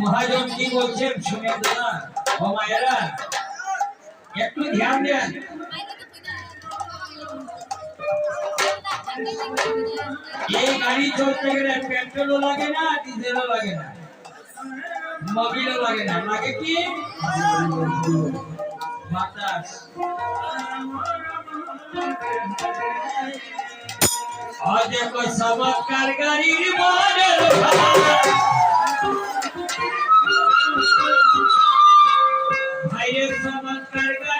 মহাজন কি বলছেন শুনে না মায়েরা, একটু ধ্যান দেন। এই গাড়ি চলতে গেলে পেট্রোলও লাগে না, ডিজেলও লাগে না, মোবিলও লাগে না, লাগে কি? বাতাস। আর দেখো চমৎকার গাড়ির মডেল भैरव समझ कर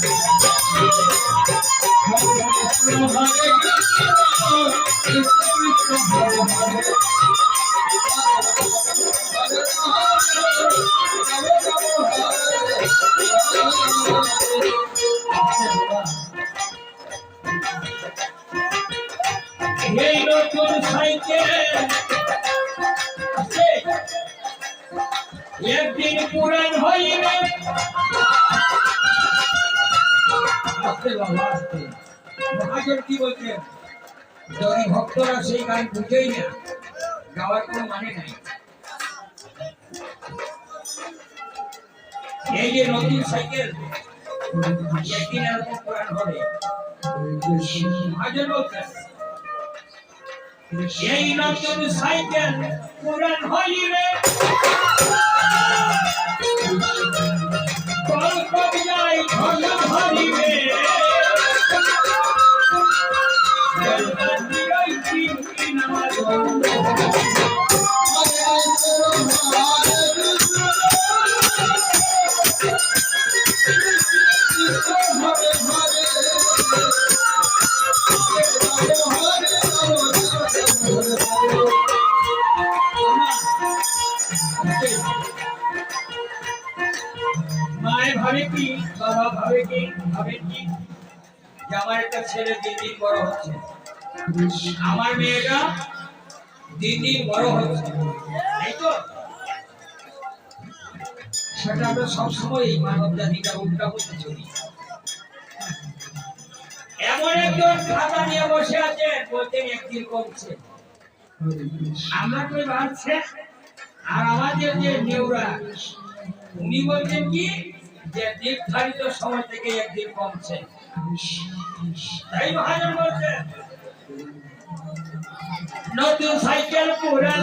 এই নতুন সাইকেল। একদিন পুরান হইবে মহাজন কি বলছেন যদি ভক্তরা সেই গান বুঝেই না গাওয়ার কোনো মানে নাই। এই যে নতুন সাইকেল একদিন এরকম হবে মহাজন বলছেন এই নতুন সাইকেল হইবে গল্প বিজয় ভাবে কি বাবা ভাবে কি ভাবে কি? যে আমার একটা ছেলে দিন দিন বড় হচ্ছে। আমার মেয়েটা দিন দিন বড় হচ্ছে। এই তো? সেটা আমরা সবসময় মানব জাতিটা উল্টা করতে চলি। এমন একজন খাতা নিয়ে বসে আছেন বলছেন একদিন কমছে। আমরা কই বাড়ছে আর আমাদের যে নেওরা উনি বলছেন কি? যে নির্ধারিত সময় থেকে একদিন কমছে। নতুন সাইকেল পুরান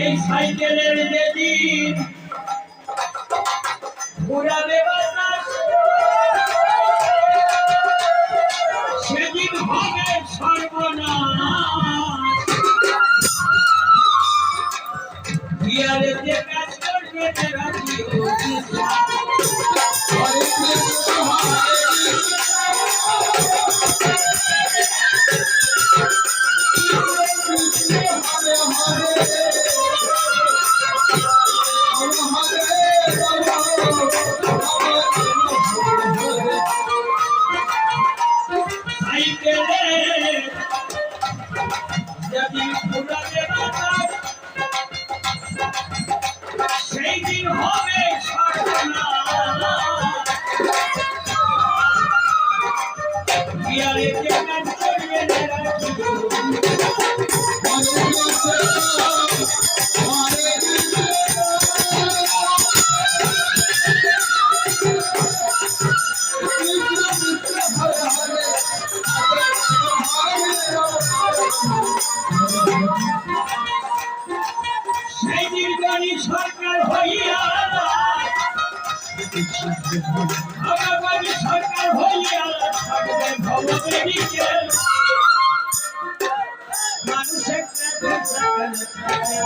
এই সাইকেলের যেদিন ঘুরাবে বাতাস যদি ঘুরাবে বাতাস সেই হইয়া আগামী সরকার হইয়া থাকবে ভগবানের নিচে মানুষের সরকার হরে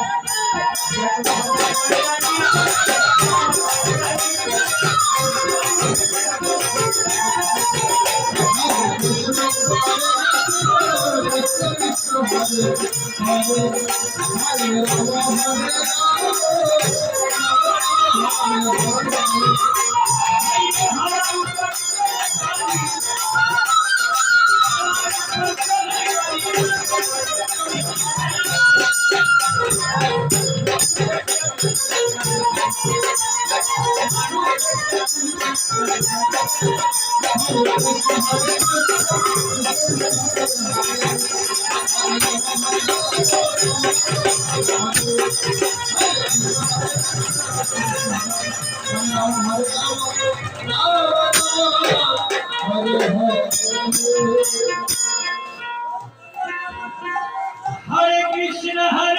কৃষ্ণ Krishna, কৃষ্ণ